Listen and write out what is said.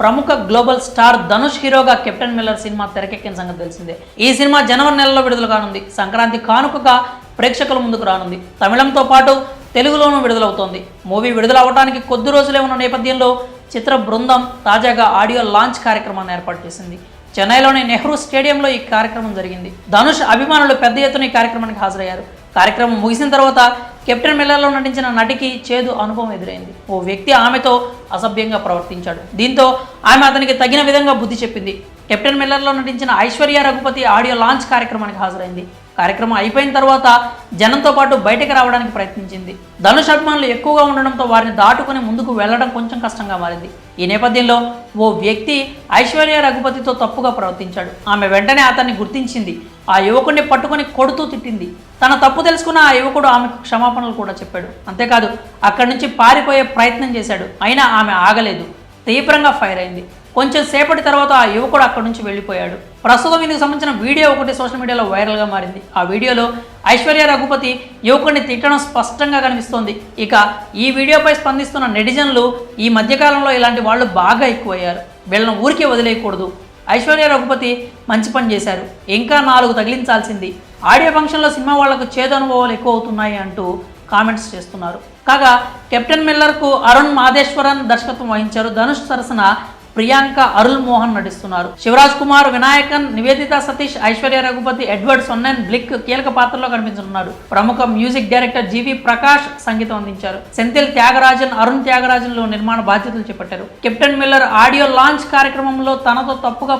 ప్రముఖ global star Dhanush హీరోగా captain Miller cinema తెరకెక్కిన సంగతి తెలిసిందే. ఈ సినిమా జనవరి నెలలో విడుదల కానుంది. సంక్రాంతి కానుకగా ప్రేక్షకుల ముందుకు రానుంది. తమిళంతో పాటు తెలుగులోనూ విడుదలవుతోంది. మూవీ విడుదల అవడానికి కొద్ది రోజులే ఉన్న నేపథ్యంలో చిత్ర బృందం తాజాగా ఆడియో లాంచ్ కార్యక్రమాన్ని ఏర్పాటు చేసింది. చెన్నైలోని నెహ్రూ స్టేడియంలో ఈ కార్యక్రమం జరిగింది. ధనుష్ అభిమానులు పెద్ద ఎత్తున ఈ కార్యక్రమానికి హాజరయ్యారు. కార్యక్రమం ముగిసిన తర్వాత కెప్టెన్ మిల్లర్లో నటించిన నటికి చేదు అనుభవం ఎదురైంది. ఓ వ్యక్తి ఆమెతో అసభ్యంగా ప్రవర్తించాడు. దీంతో ఆమె అతనికి తగిన విధంగా బుద్ధి చెప్పింది. కెప్టెన్ మిల్లర్లో నటించిన ఐశ్వర్య రఘుపతి ఆడియో లాంచ్ కార్యక్రమానికి హాజరైంది. కార్యక్రమం అయిపోయిన తర్వాత జనంతో పాటు బయటకు రావడానికి ప్రయత్నించింది. ధనుష్ అభిమానులు ఎక్కువగా ఉండడంతో వారిని దాటుకుని ముందుకు వెళ్ళడం కొంచెం కష్టంగా మారింది. ఈ నేపథ్యంలో ఓ వ్యక్తి ఐశ్వర్య రఘుపతితో తప్పుగా ప్రవర్తించాడు. ఆమె వెంటనే అతన్ని గుర్తించింది. ఆ యువకుడిని పట్టుకొని కొడుతూ తిట్టింది. తన తప్పు తెలుసుకున్న ఆ యువకుడు ఆమెకు క్షమాపణలు కూడా చెప్పాడు. అంతేకాదు అక్కడి నుంచి పారిపోయే ప్రయత్నం చేశాడు. అయినా ఆమె ఆగలేదు. తీవ్రంగా ఫైర్ అయింది. కొంచెం సేపటి తర్వాత ఆ యువకుడు అక్కడి నుంచి వెళ్ళిపోయాడు. ప్రస్తుతం ఇందుకు సంబంధించిన వీడియో ఒకటి సోషల్ మీడియాలో వైరల్గా మారింది. ఆ వీడియోలో ఐశ్వర్య రఘుపతి యువకుడిని తిట్టడం స్పష్టంగా కనిపిస్తోంది. ఇక ఈ వీడియోపై స్పందిస్తున్న నెటిజన్లు ఈ మధ్యకాలంలో ఇలాంటి వాళ్ళు బాగా ఎక్కువయ్యారు. వీళ్ళని ఊరికే వదిలేయకూడదు. ఐశ్వర్య రఘుపతి మంచి పని చేశారు. ఇంకా నాలుగు తగిలించాల్సింది. ఆడియో ఫంక్షన్లో సినిమా వాళ్ళకు చేదు అనుభవాలు ఎక్కువ అవుతున్నాయి అంటూ కామెంట్స్ చేస్తున్నారు. కాగా కెప్టెన్ మిల్లర్కు అరుణ్ మాధేశ్వరన్ దర్శకత్వం వహించారు. ధనుష్ సరసన ప్రియాంక అరుల్ మోహన్ నటిస్తున్నారు. Shivaraj Kumar Vinayakan Nivedita Sathish Aishwarya Raghupathi Edward Sonnenblick కీలక పాత్రలో కనిపించనున్నారు. ప్రముఖ మ్యూజిక్ డైరెక్టర్ జీవి ప్రకాష్ సంగీతం అందించారు. సెంథిల్ త్యాగరాజన్ అరుణ్ త్యాగరాజన్లు నిర్మాణ బాధ్యతలు చేపట్టారు. కెప్టెన్ మిల్లర్ ఆడియో లాంచ్ కార్యక్రమంలో తనతో తప్పుగా